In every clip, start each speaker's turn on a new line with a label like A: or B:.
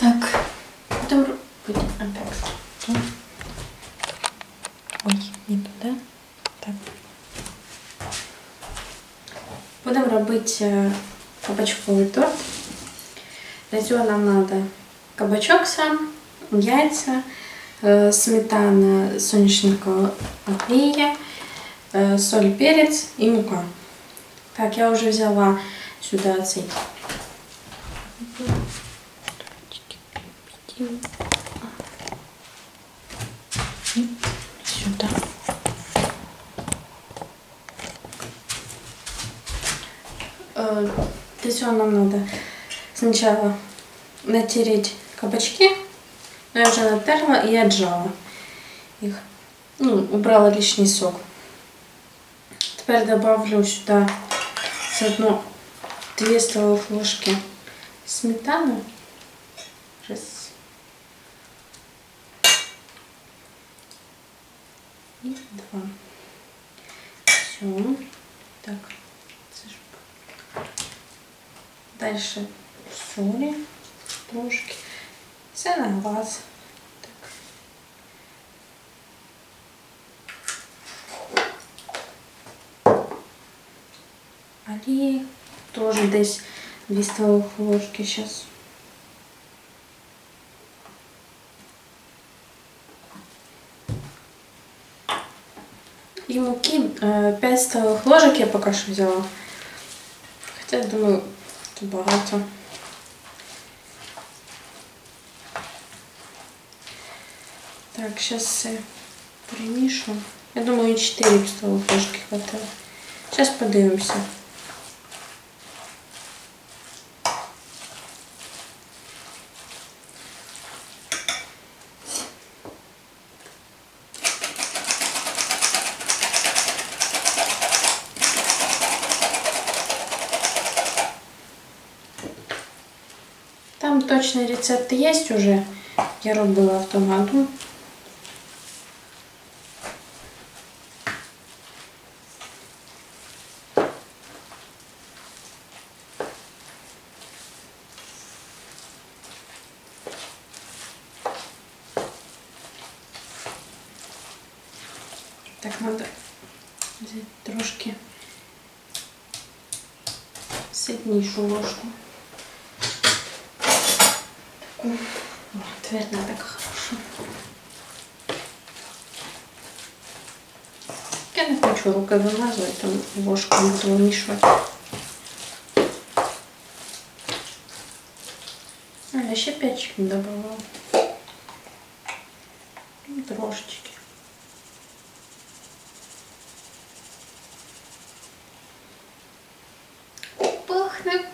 A: Так. А, так. Тут. Ой, не туди. Так. Будемо робити е, кабачковий торт. Для цього нам треба кабачок сам, яйця, е, сметана соняшникового олія, е, соль, перець і мука. Так, я вже взяла сюди цей. Сюда. Э, Для цього нам надо сначала натереть кабачки. Но я уже натерла и отжала их. Ну, убрала лишний сок. Теперь добавлю сюда заодно 2 столовых ложки сметаны. Раз. И два. Все. Так. Дальше солі трошки. Все на глаз. Олії теж десь 2 столовых ложки сейчас. И муки 5 столовых ложек я пока что взяла. Хотя, думаю, багато. Так, сейчас все перемішу. Я думаю, 4 столу ложки хватило. Сейчас подивимося. Рецепт є уже. Я робила в тому году. Так, надо взяти трошки ситнішу ложку. О, твердо так хорошо. Я не хочу руки вимазувати, там ложку буду вимішувати. А, я ще перчик не добавила. Ну, Трошечки. Пахне.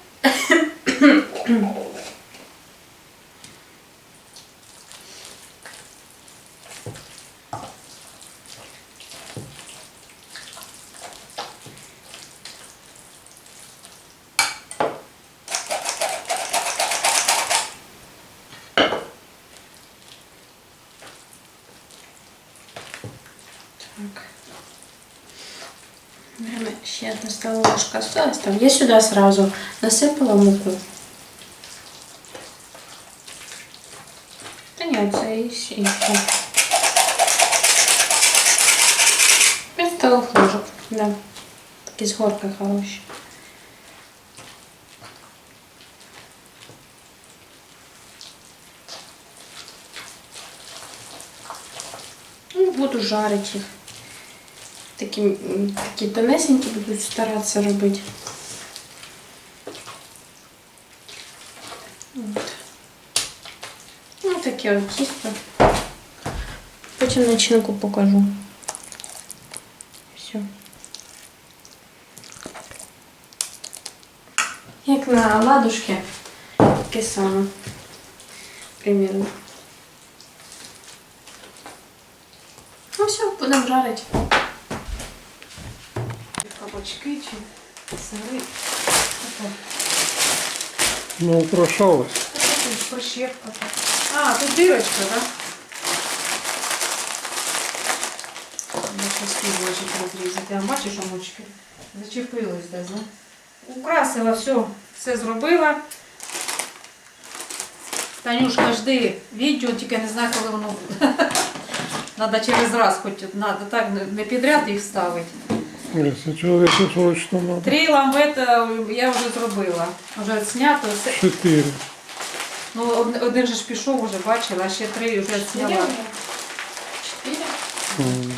A: Так. Наверное, столова ложка осталась там. Я сюда сразу насыпала муку. Та ні, це і ще. і ще. П'ять столових ложок, да. Такі з горки хороші. Ну, буду жарить їх. Такі, такі тонесенькі будуть старатися робити. От. Ну, таке от тісто. Потім начинку покажу. Все. Як на ладушки, таке саме. Примерно. Ну все, будемо жарити.
B: Кабачки чи сири. Ото.
C: Ну, прошалось.
B: Тут Прищепка. так. А, тут дырочка, да? Я сейчас фігочок розрізати. А бачиш, омочки? Зачепилось десь, да? Украсила все, все зробила. Танюшка, жди відео, тільки не знаю, коли воно буде. Надо через раз, хоч надо так не підряд їх ставити.
C: Если человеку срочно надо.
B: Три ламбета я вже зробила. Вже знято. все.
C: Четыре.
B: Ну, од- один же ж пішов, вже бачила, а ще три вже зняла.
A: Четыре.
C: М.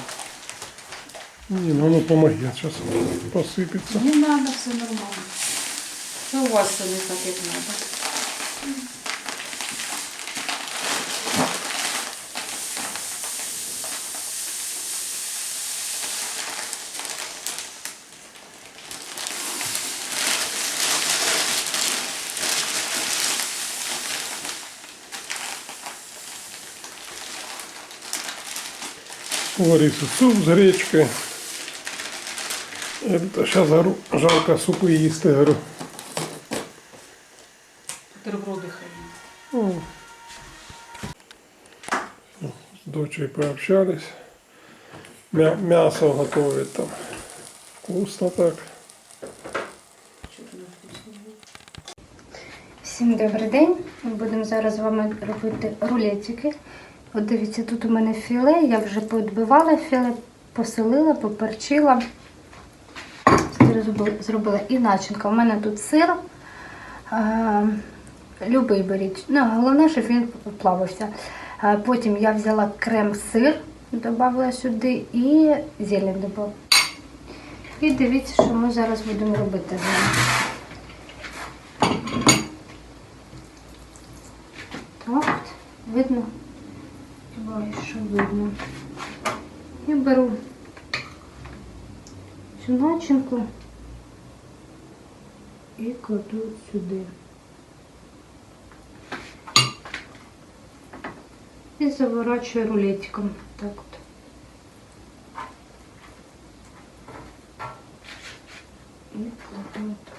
C: Не, ну, ну помоги, сейчас посыпется.
B: Не надо, все нормально. Це у вас все не так, як треба.
C: Лариса, суп с гречкой. Это сейчас говорю, жалко супы їсти, говорю.
B: Бутерброди хай.
C: Ну, С дочерью пообщались. Мя- мясо готовит там. Вкусно так.
D: Всім добрий день. Ми будемо зараз з вами робити рулетики. От дивіться, тут у мене філе, я вже подбивала філе, поселила, поперчила. Зробила і начинка. У мене тут сир. Е, любий беріть. Ну, головне, щоб він плавився. Е, потім я взяла крем-сир, додала сюди і зелень додала. І дивіться, що ми зараз будемо робити. Так, видно? Сподіваюсь, що видно. Я беру цю начинку і кладу сюди. І заворачую рулетиком. Так от. І кладу от.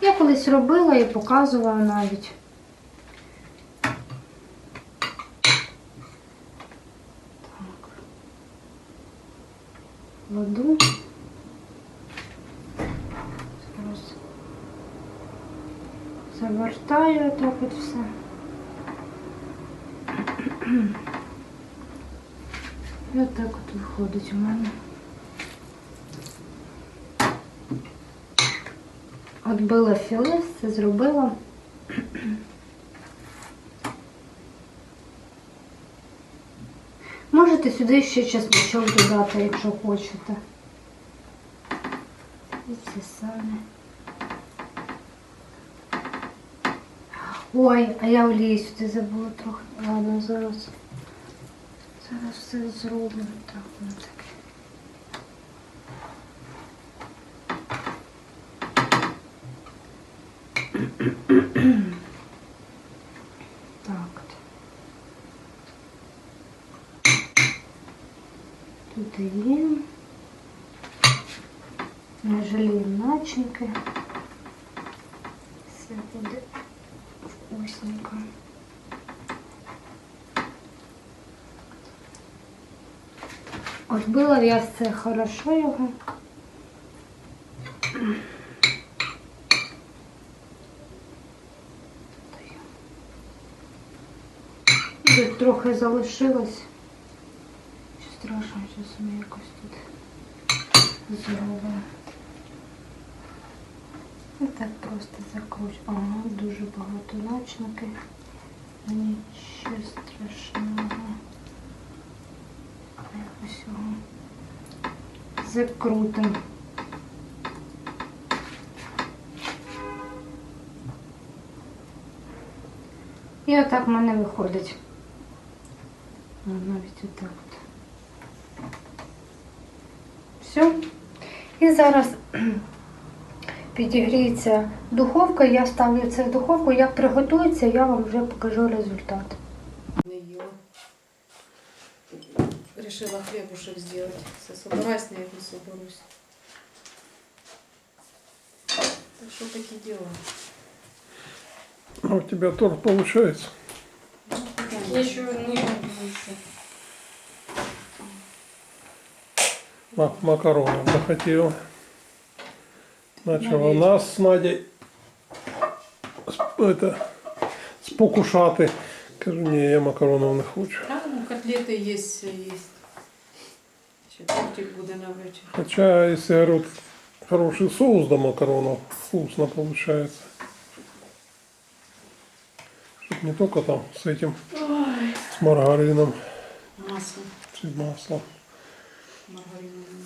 D: Я колись робила і показувала навіть. кладу. Зараз завертаю так от все. І отак от виходить у мене. Отбила філе, все зробила. Можете сюди ще чесночок додати, якщо хочете. І це саме. Ой, а я олії сюди забула трохи. Ладно, зараз. Зараз все зроблю. Так, воно таке. Так. Тут є. Не жаліємо начинки. Все буде вкусненько. От було я все хорошо його. Тут трохи залишилось. Що страшно, зараз ми якось тут зробимо. І так просто закручу. Ага, дуже багато начинки. Нічого страшного. Якось його закрутимо. І отак в мене виходить. Навіть отак от. Все. І зараз підігріється духовка, я ставлю це в духовку. Як приготується, я вам вже покажу результат.
B: Не їла. Решила хлебушек сделать. Все, собираюсь, наверное, соберусь. Так что такие дела.
C: А у тебя торт получается.
A: Я еще не еще.
C: Ма- макаронов захотела. Начала
B: Навечно.
C: нас с Надей с- это, спокушати. Кажу, ні, я макаронів не хочу.
B: Правильно, котлети є, все є. Ще тортик буде на вечір.
C: Хотя, если говорят, хороший соус до макаронов, вкусно получается. Чтоб не только там с этим,
B: Ой,
C: с маргарином,
B: масло.
C: с маслом.
B: маргариновое.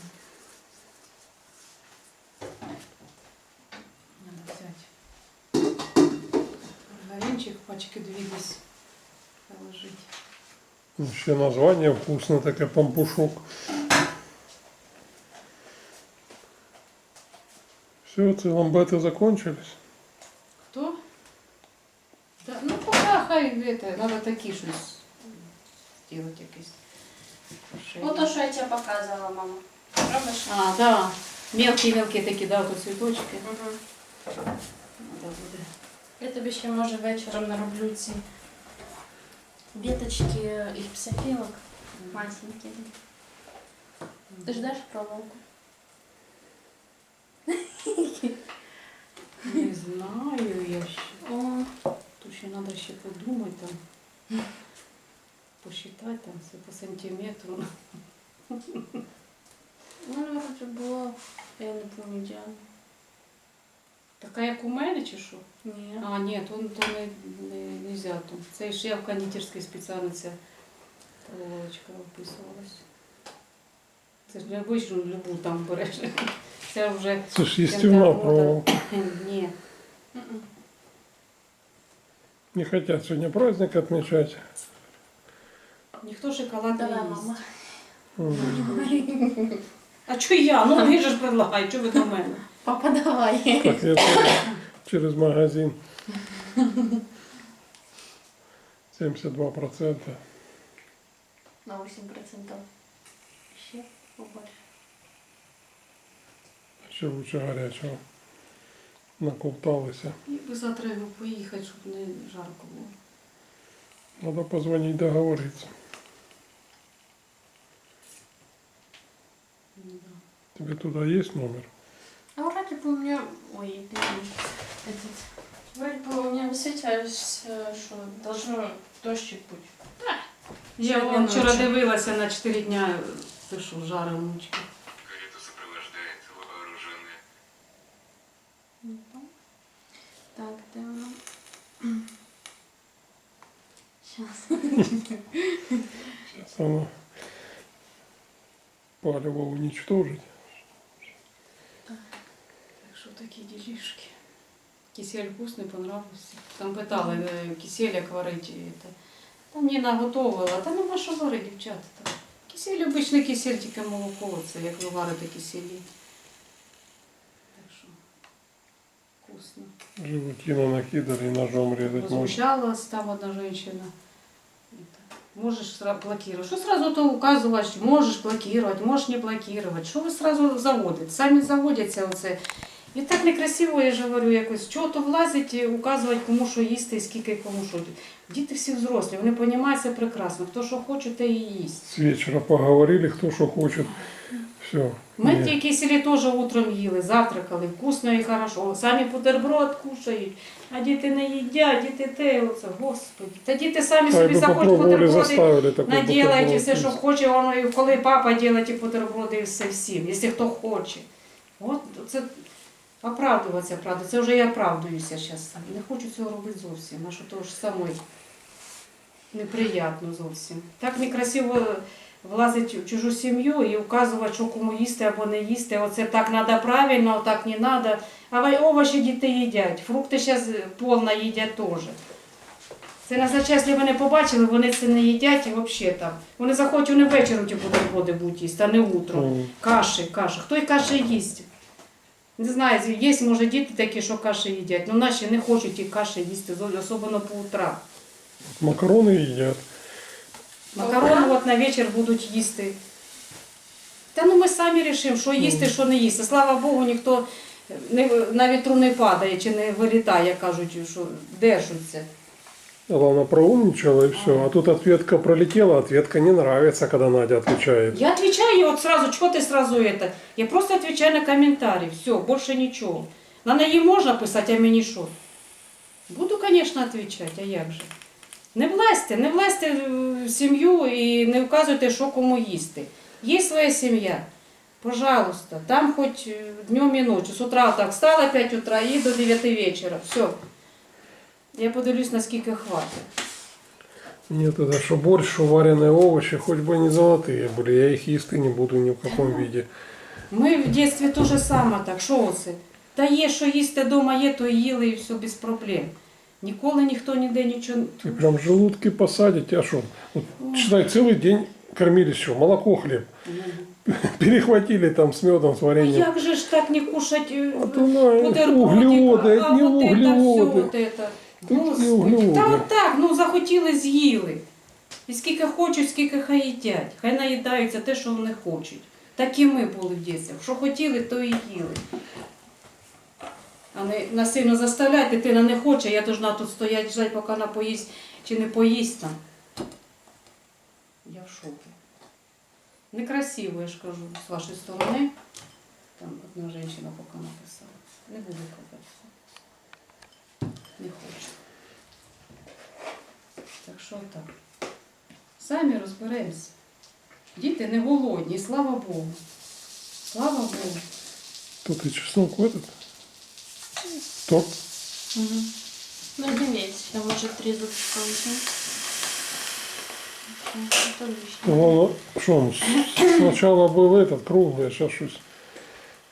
B: Пачки две десь положить.
C: Еще название вкусно, такая пампушок. Все, ламбеты закончились.
B: Кто? Да, ну пока хай это, надо такі щось сделать якесь.
A: Ну, то, що я тебе показувала, мама. Робиш?
B: А, да. Мелкі-мелкі такі, да, тут цвіточки.
A: Угу.
B: Надо буде.
A: Я тобі ще, може, вечором нароблю ці веточки і псофілок масенькі. Ти ждеш проволоку?
B: Не знаю я ще.
A: О,
B: Тут ще треба ще подумати там. Посчитати там все по сантиметру.
A: ну, вроде було, я не пам'ятаю. ідеально.
B: Така як у мене чи що?
A: Ні.
B: А, ні, то, то не, не, не взято. Це ж я в кондитерській спеціально ця полочка описувалась. Це ж не обичну любу там береш. Це вже
C: Это ж естественно
B: Кентаврода.
C: проволока.
B: ні.
A: Мгм.
C: Не хотят сегодня праздник отмечать.
B: Ніхто шоколад не
A: Давай,
B: їсть.
A: мама.
C: М.
B: А чого я? Ну вони ж предлагають, чого ви до мене?
A: Папа, давай.
C: Так я через- через магазин. 72 процента.
A: На 8%. Ще побольше.
C: Ще лучше гарячого. Наковталися.
B: І би завтра його поїхати, щоб не жарко було.
C: Надо позвонить договориться. Тебе туда есть номер?
A: А вроде бы у меня... Ой, блин. Этот... Вроде бы у меня высветилось, что должно дождик быть.
B: Я вон вчора дивилася на 4 дня, ти що, жарив мучки.
E: Карету сопровождает вооруженная.
A: Так, де? Сейчас.
C: Сейчас оно палево уничтожить.
B: Що такі ділішки. Кисель вкусний, понравився. Там питали, е, кисель як варить. це. Та ні, наготовила. Та нема що варити, дівчата. Та. Кисель, обичний кисель, тільки молоко, це як ви варите киселі. Так що вкусно.
C: Животину накидали и ножом резать можно.
B: Там одна женщина. Это, Можешь сра- блокировать. Что сразу то указываешь, можешь блокировать, можешь не блокировать. Що ви сразу заводите? Самі заводяться оце. І так некрасиво, я ж говорю, якось, чого то влазить, і указувати, кому що їсти і скільки кому що. Діти всі взрослі, вони розуміють це прекрасно. Хто що хоче, те і їсть.
C: С вечера поговорили, кто что хочет. Все.
B: Ми ті киселі теж утром їли, завтракали, вкусно і хорошо. Самі бутерброд кушають, а діти не їдять, діти те, оце, господи. Та діти самі
C: Так
B: собі захочуть бутерброди, наділають і все, що хоче, воно і коли папа робить ті бутерброди, і все всім, якщо хто хоче. От це оправдуватися, правда. Це вже я оправдуюся зараз. Не хочу цього робити зовсім, а що того ж самої неприємно зовсім. Так некрасиво влазити в чужу сім'ю і вказувати, що кому їсти або не їсти. Оце так треба правильно, так не треба. А ви- овочі діти їдять, фрукти зараз повно їдять теж. Це означає, якщо ви не побачили, вони це не їдять і взагалі там. Вони захочуть, вони ввечері ті бутерброди будуть їсти, а не утром. Каші, каші. Хто і каші їсть? Не знаю, є, може, діти такі, що каші їдять, але наші не хочуть і каші їсти, особливо по утрам.
C: Макарони їдять.
B: Макарони от на вечір будуть їсти. Та ну ми самі рішимо, що їсти, що не їсти. Слава Богу, ніхто не, на вітру не падає чи не вилітає, кажуть, що держаться.
C: Главное, проумничала и все. А тут ответка пролетела, ответка не нравится, когда Надя отвечает.
B: Я отвечаю, от сразу, чого ти сразу это? Я просто отвечаю на комментарий, все, больше нічого. На неї можна писати, а мені що? Буду, звісно, відповідати, а як же? Не влазьте, не влазьте в сім'ю і не вказуйте, що кому їсти. Є своя сім'я. Пожалуйста, там хоть э, днем и ночью. С утра так встала 5 утра и до 9 вечера. Все. Я подивлюсь, наскільки хватить.
C: Нет, это что борщ, что вареные овощи, хоть бы они золотые были, я их есть и не буду ни в каком виде.
B: Ми в дитинстві то же саме так. Що оце? Та є, що їсти вдома є, то їли і все без проблем. Ніколи ніхто ніде нічого.
C: И прям желудки посадите, а что? Вот, считай, целый день кормились что? Молоко, хлеб. Перехватили там с медом, с
B: Ну
C: вареньем.
B: як же ж так не кушать е,
C: А то на,
B: бутербродик,
C: углеводы,
B: а
C: это не
B: вот это все,
C: углеводы.
B: вот это.
C: Тут
B: Господи. Та от так, ну захотіли, з'їли. І скільки хочуть, скільки хай їдять. Хай наїдаються те, що вони хочуть. Так і ми були в дітстві. Що хотіли, то і їли. А не насильно заставляти, дитина не хоче, я должна тут стояти, ждать, поки вона поїсть чи не поїсть там. Я в шокі. Некрасиво, я ж кажу, з вашої сторони. Там одна жінка поки написала. Не буду казати Не хочу. Так що так. Самі розберемося. Діти не голодні, слава Богу. Слава Богу.
C: Тут и чеснок в этот. Торт.
A: Ну, дивіться, я може три зубчика візьму. Это лишнее.
C: Ну, что он с- сначала был этот круглый, а сейчас что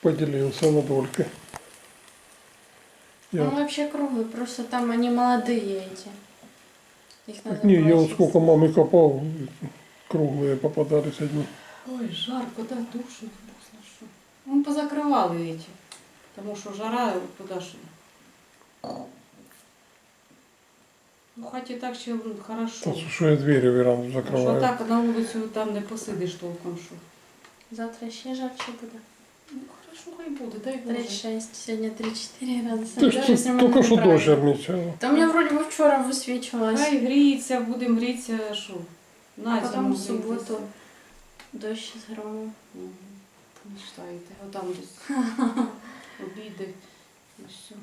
C: поделился на дольки. Я,
A: Он вообще круглый, просто там они молодые эти. Их надо
C: так не, я вот сколько мамы копал, круглые попадались одни.
B: Ой, жарко, да, душу, вкусно, що. Ми позакривали эти. Тому що жара, куди ж. Ну, хаті так ще м, хорошо.
C: Так что я двери веранду
B: Що
C: закрываю.
B: так на вулицю там не посидиш толком, що.
A: Завтра ще жарче буде.
B: Ну, хорошо, хай буде, дай Боже.
A: 36, сьогодні 3-4 градуси.
C: Ты
A: Даже
C: что,
A: если мы
C: только что
A: набираем.
C: дождь обмечал.
A: Та у меня вроде бы вчора висвічувалось.
B: Хай гріється, будемо грітися, що. На
A: Потім
B: зиму
A: в суботу
B: грітися.
A: дощ з громом.
B: Мгм. Мечтаєте, а там десь обіди і все.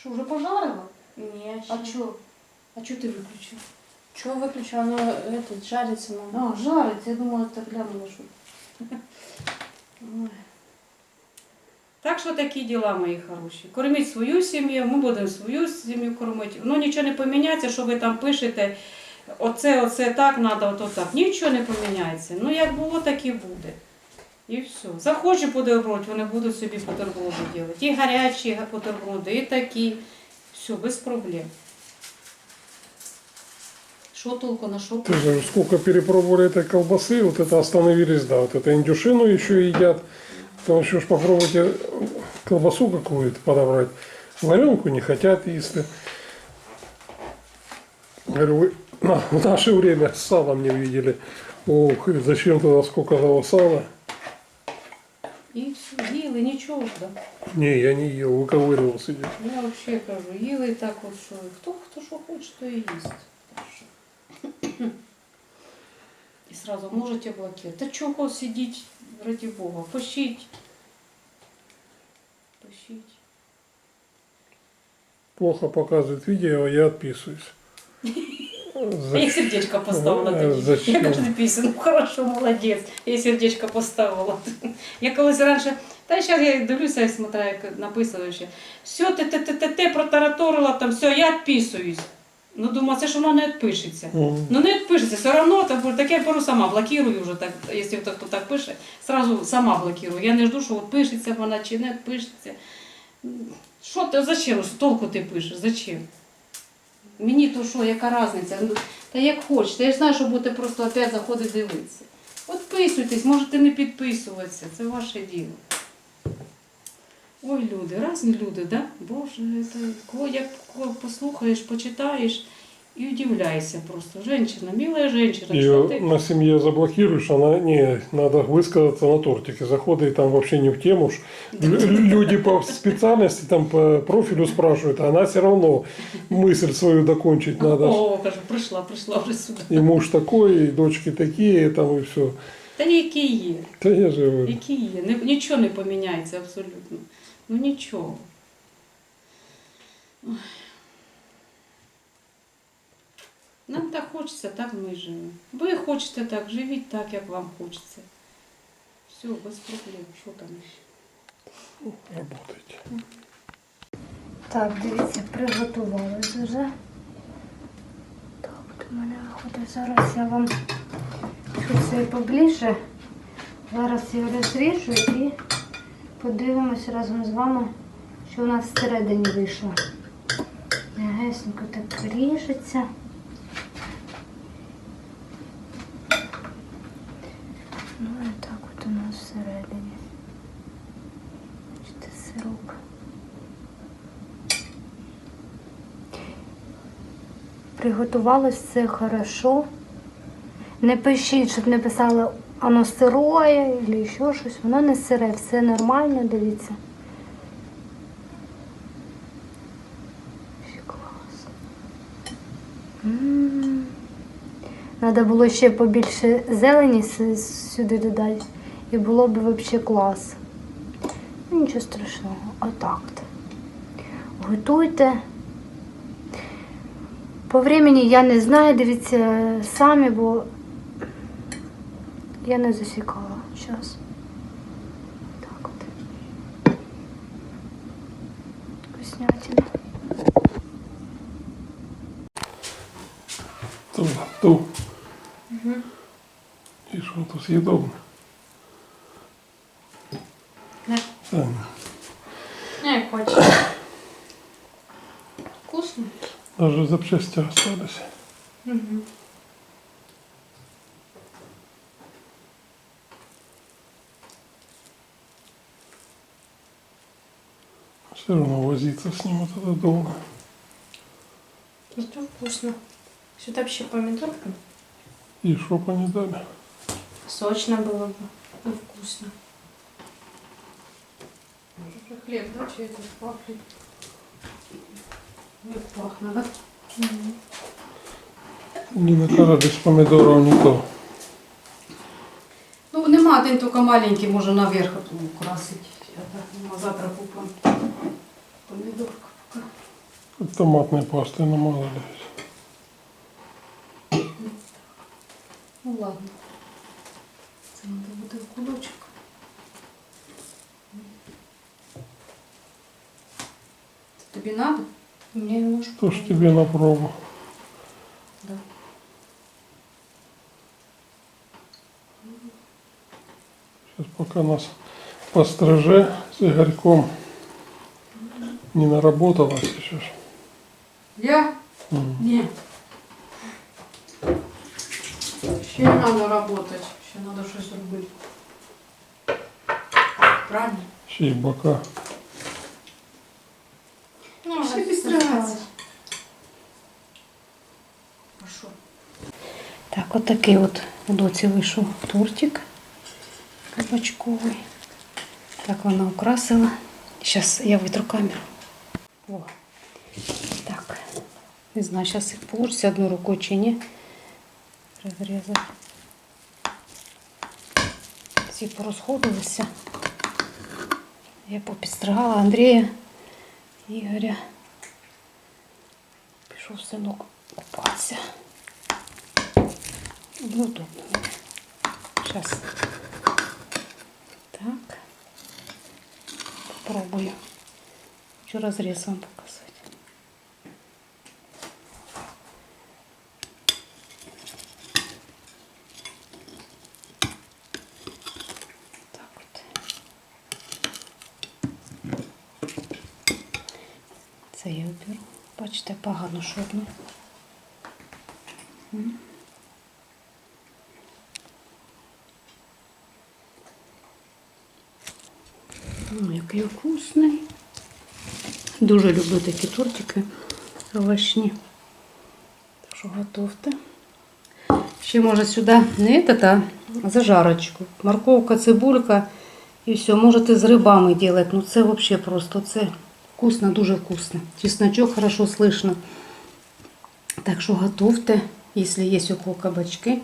B: Що, вже пожарила?
A: Ні,
B: А чо? А чо ти виключив?
A: Чого виключила? Ну, этот, жариться мама.
B: А, жариться, я думала, так глянула, що. Ой. Так що такі діла, мої хороші. Корміть свою сім'ю, ми будемо свою сім'ю кормити. Ну нічого не поміняється, що ви там пишете. Оце, оце так треба, ото так. Нічого не поміняється. Ну як було, так і буде. І все. Захоче бутерброд, вони будуть собі бутерброди робити. І гарячі бутерброди, і такі. Все, без проблем. Що толку на що?
C: Ты же сколько перепробовали этой колбасы, вот это остановились, да, вот это индюшину еще едят. Потом еще ж попробуйте колбасу какую-то подобрать. Варенку не хотят есть. Говорю, вы на- в наше время с салом не видели. Ох, и зачем туда сколько того сала?
B: І все, їли, нічого ж, да.
C: Не, я не ел, выковыривал сидел.
B: Я взагалі кажу, їли так от, що хто хто що хоче, то і їсть. І сразу можете блокировать. Та чого сидіть, раді Бога, пощіть. Пощіть.
C: Плохо показывает видео, я отписываюсь.
B: Я сердечко поставила
C: Е,
B: тоді.
C: зачем?
B: Я кажу, пісню, ну хорошо, молодець. Я сердечко поставила. Я колись раніше, та зараз я дивлюся і смотрю, як написано ще. Все, ти ти ти ти ти протараторила там, все, я відписуюсь. Ну, думаю, це ж воно не відпишеться.
C: Мгм.
B: Ну не відпишеться, все одно так, так я беру сама, блокирую вже так, якщо хто, хто так пише, сразу сама блокирую. Я не жду, що відпишеться вона чи не відпишеться. Що ти, зачем? Толку ти пишеш? Зачем? Мені то що, яка різниця? Ну, Та як хочете, я ж знаю, що будете просто опять заходити дивитися. Підписуйтесь, можете не підписуватися, це ваше діло. Ой, люди, різні люди, да? Боже, це, кого як кого послухаєш, почитаєш і удивляйся просто. Женщина, милая женщина, що
C: Ее
B: ти?
C: на семье заблокируешь, она не, надо высказаться на тортике. Заходы там вообще не в тему. ж. Лю- Люди по специальности, там по профилю спрашивают, а она все равно мысль свою докончить надо. ж.
B: О, кажу, прийшла, прийшла вже сюди.
C: И муж такой, и дочки такие, там и все.
B: Та які є,
C: Да я же говорю.
B: які є. Ні- Нічого не поміняється абсолютно. Ну нічого. Ой.
F: Нам так хочеться, так ми і живемо. Ви хочете так, живіть так, як вам хочеться. Все, без проблем. Що там ще?
C: Работайте.
D: Так, дивіться, приготувалась вже. Так, у мене виходить. Зараз я вам щось поближче. Зараз я розріжу і подивимось разом з вами, що у нас всередині вийшло. Мягесенько так ріжеться. Ну і так от у нас всередині. Бачите, сироп. Приготувалось все хорошо. Не пишіть, щоб не писали воно сироє або ще щось. Воно не сире, все нормально, дивіться. Надо було ще побільше зелені сюди додати. І було б взагалі клас. Ну, нічого страшного. Отак. -то. Готуйте. По времени я не знаю, дивіться самі, бо я не засікала час. Так от. Вкуснятина.
C: Ту, ту. І що тут съедобно?
A: Да.
C: Та ні.
A: Не, хочешь. Вкусно?
C: Даже запчасти остались.
A: Угу.
C: Все равно возиться с ним вот это долго.
A: Это вкусно. Сюда вообще помидорка.
C: И они дали.
A: Сочно было бы. И вкусно.
F: Уже хлеб, да, чи это пахнет? Не пахнет, да?
C: Не накара без помидоров не то.
F: Ну, нема один тільки маленький, може наверх от украсити. Это, ну, а завтра купимо помідорку поки.
C: Томатной пасты намазали.
F: Ну ладно. Це треба буде в кулочок. Тобі треба?
A: Мне немножко.
C: То ж тебе на пробу.
F: Да.
C: Сейчас пока нас постриже с Игорьком не наработалась еще. ж.
F: Я?
C: М.
F: Ні. Ще треба працювати, ще треба щось робити. Правильно?
C: Ще й бока.
A: Ну,
F: Ще підстригатися. А що?
B: Так, от такий от у доці вийшов тортик кабачковий. Так вона украсила. Зараз я витру камеру. О. Так. Не знаю, зараз получиться одну рукою чи ні. Розрізати. Всі порозходилися. Я попідстригала Андрія, Ігоря. Пішов синок купатися. Неудобно мне. Сейчас. Так. Попробую. Хочу разрез вам показать. Так от. Це я оберу. Бачите, погано шовно. Ой, який вкусний. Дуже люблю такі тортики овочні. Так що готовте. Ще може сюди не это, а зажарочку. Морковка, цибулька і все. Можете з рибами робити. Ну це взагалі просто це вкусно, дуже вкусно. Чесночок хорошо слышно. Так що готовте, якщо є у кого кабачки.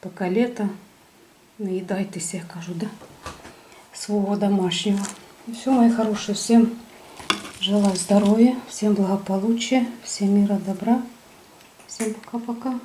B: Поки літо. Наїдайтеся, я кажу, да? своего домашнего. И все, мои хорошие, всем желаю здоровья, всем благополучия, всем мира, добра. Всем пока-пока.